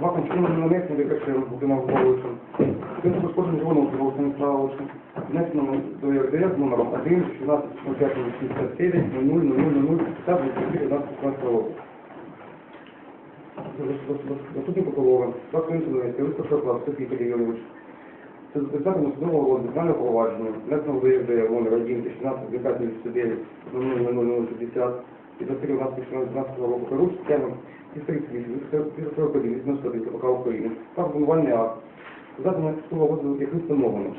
Власне, чому не нанесено декашером, Володимир Головичем. Тим пошкодженим Іваном Кирилом Станіславовичем, внесено до ЄРДС номером 1, 16, 05, 67, 00, 00, 00, 50, 11, 15 року. Заступник прокурора, Славко Інсулинський, Вистачов Сергій Кирилович. Це за результатами судового розгляду провадження, внесено до ЄРДС номер 1, 16, 05, 99, 00, 00, 60, і за 13 року Каруч, тема із 38, від 91 КПК України, та обвинувальний акт, задане судового розгляду, який встановлено.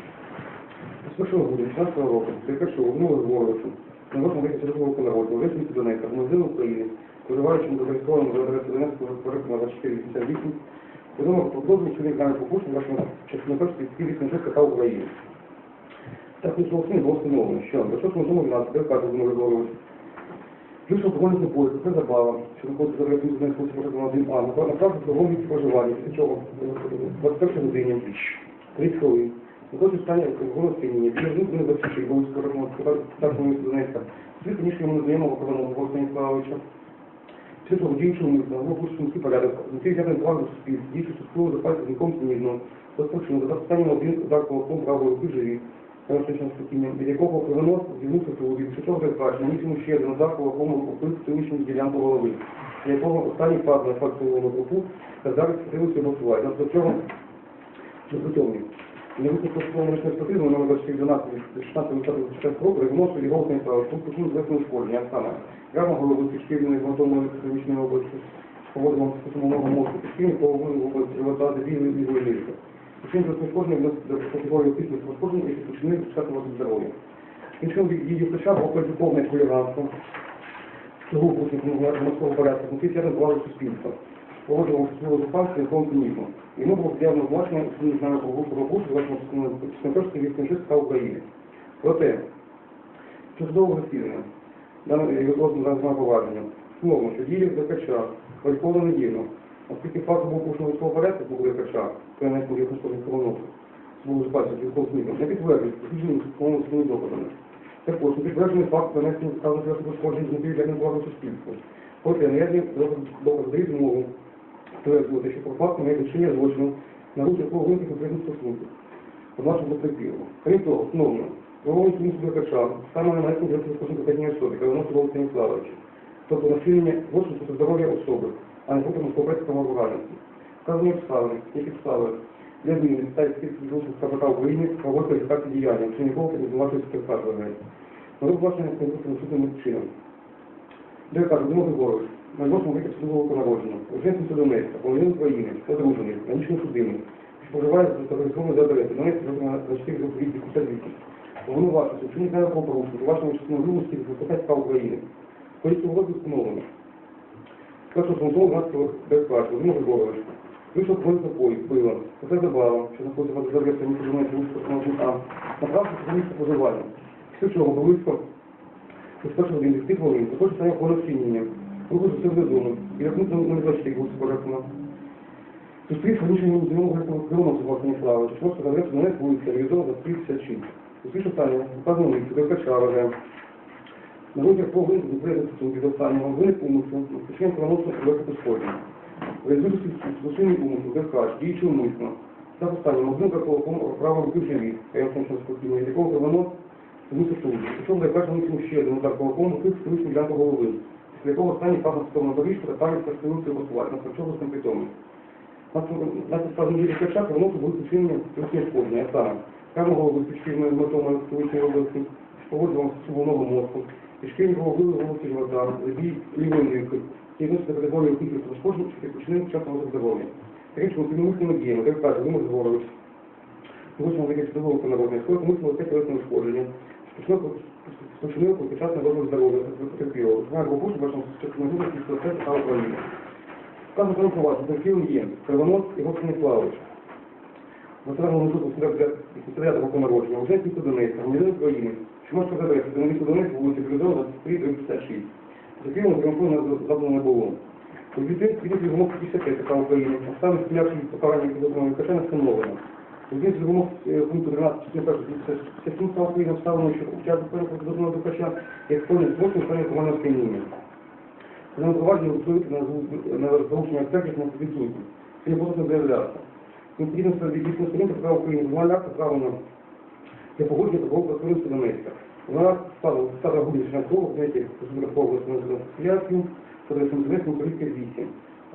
З 1 грудня 16 року, Деркачу, Володимиру Григоровичу, на вашому вихід року народу, Лесниці Донецька, громадянину України, проживаючому за зареєстрованим за адресою Донецького порядку на 2488, повідомив про дозвіл щодо даних покушень вашому частинопечці співвісні КПК України. Так, у Солосині було встановлено, що до 6 жовтня 12 Деркачу Вийшов алкогольний напої, це забава, що знаходиться за Донецького порядку на 1А, направив до місці проживання, після чого 21 годині 30 хвилин. Знаходиться в стані алкогольного сп'яніння, підвернув до 26 був скоротного старшого міста Донецька. Слід, звісно, йому незнайомого Кованого Григорія Станіславовича. Після того діючого митного, або пушкінський порядок, на цей взятий товар до суспільств, діючи судково запасів нікому цінізного, розпочено за останнім один удар кулаком правої руки живі, від якого туди, після чого передбачено, наніс йому ще один удар кулаком у попит сьогоднішню ділянку голови, якого останній пад на фактовому групу та зараз скрилися голосувати. До цього непритомний. Не випуску судового медичної експертизи номер 2412 від 16 року регносу його Станіслава, тут почну злесне ушкодження, а саме рама голови підшкірної гвалтовної хірургічної області, поводимо стосовного мозку, підшкірні половини в області живота, дебільної лівої ліжка. Причому за відносить до категорії після пошкодження, які починили почати вас здоров'я. Іншим її втрачав оплаті повне хуліганство, цього путників морського порядку, на цей терен влади суспільства. Погоджував свого зупанства і конкуренту. Йому було з'явлено власне, не знаю, про групу роботу, вашому спецназорській військовій та України. Проте, що судового засідання, дане відносно за поваження, словно, що діє закача, кваліфіковано недільно, Оскільки факт був порушеного військового порядку, був лекача, то я не був якось полоносу, був запасів військового смітом, не підтверджують, дослідженим судовому своїми доказами. Також не підтверджений факт нанесення вказаних засобів пошкоджень з метою для невладу суспільства. Проте наявні доказ дають змогу стверджувати, що про факт має вчинення злочину, на руку якого виникли конкретні стосунки. По нашому потерпілому. Крім того, встановлено, правовий суд лекача саме на стосунку одній особі, Калиносу Володимира Станіславовича. Тобто на вчинення злочину проти здоров'я особи, а не групами співпрацівного ображенці. Вказані обставини, які підстави для зміни та спільних злочинів КПК України правової кваліфікації діяння, чи нікого спецкар вважає. На розглашення конкурсу наступним чином. Де кажу, Дмитро Григорович, на восьмому віці судового народження, Уженський Судомецька, Володимир України, одружений, раніше судимий, що проживає за зареєстрованою за адресою, на 4 роки від 58. Повинувачується, вчинить знає про порушення, вашому частину вимусті від КПК України. Количество угоди встановлено. Першого фронтового 12 безплат, Володимир Григорович. Вийшов двоє напої, пила, це забава, що знаходиться в Адзарвесі, не поживає вулицю там, направився до місця проживання. Після чого близько з першого день 10 хвилин, також стає охорона вчинення, руку за себе додому, і рахунку на 24 вулиці Порекуна. Зустрівши рішення Володимиру Григоровичу Власні Слави, що просто адресу на неї вулиця, реалізована за 36. Зустрівши останнього, вказано місце, де кача на по винику відповідно стосунки до останнього виник умисел, розпочнемо правоносного проєкту пошкодження. Реалізуючи злочинний умисел, деркач, діючи умисно, та останнім одним кулаком правого руки в живіт, пояснюючи спокійно, від якого правонос змусив суду. Причому деркач наносив ще один удар кулаком у тих столичну ділянку голови, після якого останній пахнув сторону доріжку та пам'ять розкривився голосувати, на харчову з притомним. На підставі дії правоносу були причинені трохи шкодження, а саме, прямо голови з підшкірною гематомою в столичній області, погоджував з головного мозку, пішки голови голосі живота, забій лівої до категорії кількості пошкоджень, що починає часом здоров'я. Таким чином, підмислими діями, як каже Володимир Григорович, Вийшов таке судового понародне, скоро мислило те тілесне ушкодження, спочинив початне розвиток здоров'я, потерпілого. Знає Богу, що вашому можливості спілкувати та України. Вказано про вас, потерпілим є Кривонос і Ігор Станіславович. Національного суду секретаря року народження, вже місто Донецька, громадянин України, що може сказати, що на місто Донецька вулиці Призова 23 Закинув грамфон на задано було. У 2000 вимог 55 така України, останні стрілявши від покарання підозрюваного Лукашена встановлено. У 2000 вимог пункту 13, 57 став України вставлено, що час підозрюваного Лукаша, як повний злочин стане командного сп'яніння. Кримінальне провадження впливати на, порушення експертів на відсутність. Це не не заявлятися. Відповідно від інструменту права України, журнальний акт право для погодження такого процедури судомецька. Вона стала стала губнішня слово, знаєте, область на асоціацію, подає самозалежну поліція 8.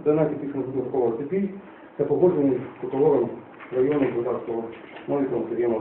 Дана підписана судового цепі та погодження з прокурором району Бузарського Новіком Сергієм